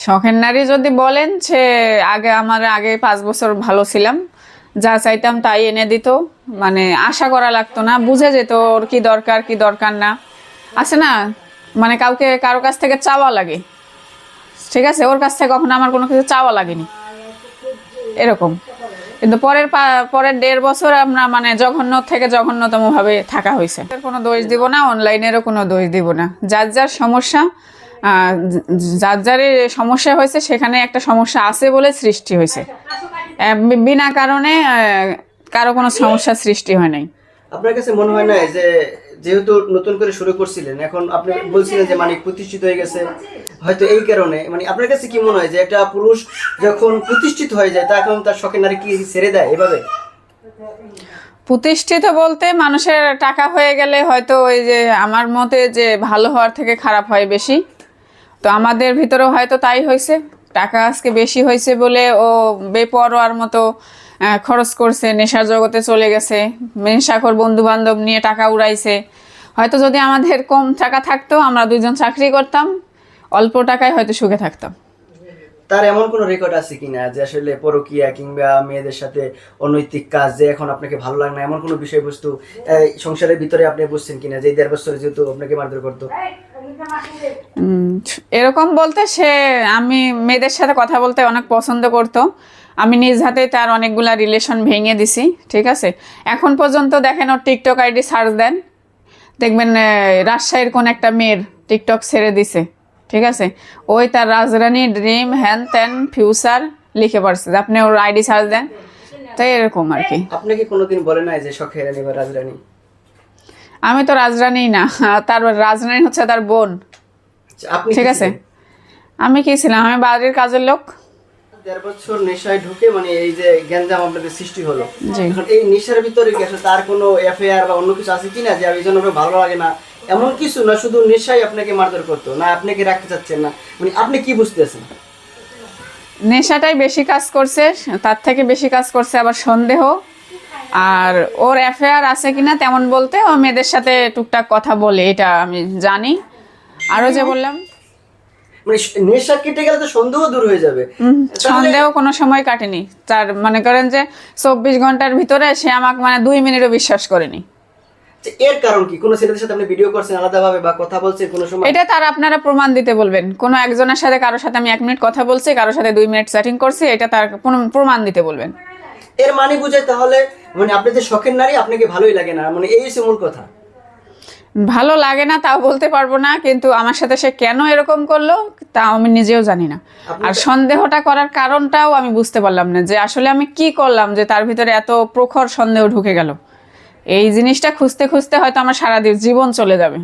শখের নারী যদি বলেন সে আগে আমার, আগে পাঁচ বছর ভালো ছিলাম, যা চাইতাম তাই এনে দিত। মানে আশা করা লাগতো না, বুঝে যেত ওর কি দরকার কি দরকার না। আছে না? মানে কাউকে, কারও কাছ থেকে চাওয়া লাগে। ঠিক আছে? ওর কাছ থেকে কখনো আমার কোনো কিছু চাওয়া লাগেনি। এরকম। কিন্তু পরের পরের দেড় বছর আমরা মানে জঘন্য থেকে জঘন্যতম ভাবে থাকা হয়েছে কোনো দোষ দিব না অনলাইনেরও কোনো দোষ দিব না। যার যার সমস্যা যার যার সমস্যা হয়েছে সেখানে একটা সমস্যা আছে বলে সৃষ্টি হয়েছে। বিনা কারণে কারও কোনো সমস্যা সৃষ্টি হয় নাই। আপনার কাছে মনে হয় না যে যেহেতু নতুন করে শুরু করছিলেন এখন আপনি বলছিলেন যে মানে প্রতিষ্ঠিত হয়ে গেছে হয়তো এই কারণে মানে আপনার কাছে কি মনে হয় যে একটা পুরুষ যখন প্রতিষ্ঠিত হয়ে যায় তখন তার শখের নারী কি ছেড়ে দেয় এভাবে? প্রতিষ্ঠিত বলতে মানুষের টাকা হয়ে গেলে হয়তো ওই যে আমার মতে যে ভালো হওয়ার থেকে খারাপ হয় বেশি। তো আমাদের ভিতরেও হয়তো তাই হয়েছে। টাকা আজকে বেশি হয়েছে বলে ও বেপরোয়ার মতো খরচ করছে, নেশার জগতে চলে গেছে নেশাখোর বন্ধু বান্ধব নিয়ে টাকা উড়াইছে। হয়তো যদি আমাদের কম টাকা থাকতো, আমরা দুজন চাকরি করতাম, অল্প টাকায় হয়তো সুখে থাকতাম। তার এমন কোনো রেকর্ড আছে কিনা যে আসলে পরকিয়া কিংবা মেয়েদের সাথে অনৈতিক কাজ যে এখন আপনাকে ভালো লাগে না, এমন কোনো বিষয়বস্তু সংসারের ভিতরে আপনি বুঝছেন কিনা যে এই দেড় বছরে যেহেতু আপনাকে মারধর করতো? এরকম বলতে সে, আমি মেয়েদের সাথে কথা বলতে অনেক পছন্দ করতো। আমি নিজ হাতে তার অনেকগুলা রিলেশন ভেঙে দিছি, ঠিক আছে? এখন পর্যন্ত দেখেন ওর টিকটক আইডি সার্চ দেন। দেখবেন রাজশাহীর কোন একটা মেয়ের টিকটক ছেড়ে দিছে। ঠিক আছে? ওই তার রাজরানী ড্রিম হ্যান ত্যান ফিউচার লিখে পারছে আপনি ওর আইডি সার্চ দেন। তো এরকম আর কি। আপনাকে কোনোদিন বলে নাই যে শখের রানী বা রাজরানী? আমি তো রাজরানী না। তার রাজরানী হচ্ছে তার বোন। আচ্ছা, আপনি ঠিক আছে? আমি কি ছিলাম? আমি বাড়ির কাজের লোক। দেড় বছর নেশায় ঢুকে মানে এই যে গ্যাঞ্জাম আপনাদের সৃষ্টি হলো। এখন এই নেশার ভিতরে কি আসলে তার কোনো এফআইআর বা অন্য কিছু আছে কিনা? যে এই জন্য ভালো লাগে না। এমন কিছু না শুধু নেশাই আপনাকে মারধর করতো না আপনাকে রাখতে চাচ্ছেন না? মানে আপনি কি বুঝতেছেন? নেশাটাই বেশি কাজ করছে তার থেকে বেশি কাজ করছে আবার সন্দেহ। আর ওর অ্যাফেয়ার আছে কিনা তেমন বলতে ও মেয়েদের সাথে টুকটাক কথা বলে এটা আমি জানি। আরও যে বললাম। মানে নেশা কেটে গেলে তো সন্দেহ দূর হয়ে যাবে। সন্দেহ কোনো সময় কাটেনি। তার মনে করেন যে চব্বিশ ঘণ্টার ভিতরে সে আমাকে মানে দুই মিনিটও বিশ্বাস করেনি। এর কারণ কি? কোনো ছেলেদের সাথে আপনি ভিডিও করছেন আলাদাভাবে বা কথা বলছেন কোনো সময়? এটা তার আপনারা প্রমাণ দিতে বলবেন। কোনো একজনের সাথে কারোর সাথে আমি এক মিনিট কথা বলছি কারোর সাথে দুই মিনিট চ্যাটিং করছি এটা তার প্রম- প্রমাণ দিতে বলবেন। এর মানে তাহলে মানে আপনি যে শখের নারী আপনাকে ভালোই লাগে না। মানে এই হচ্ছে মূল কথা। ভালো লাগে না তাও বলতে পারব না কিন্তু আমার সাথে সে কেন এরকম করল তা আমি নিজেও জানি না। আর সন্দেহটা করার কারণটাও আমি বুঝতে পারলাম না যে আসলে আমি কি করলাম যে তার ভিতরে এত প্রখর সন্দেহ ঢুকে গেল। এই জিনিসটা খুঁজতে খুঁজতে হয়তো আমার সারা জীবন চলে যাবে।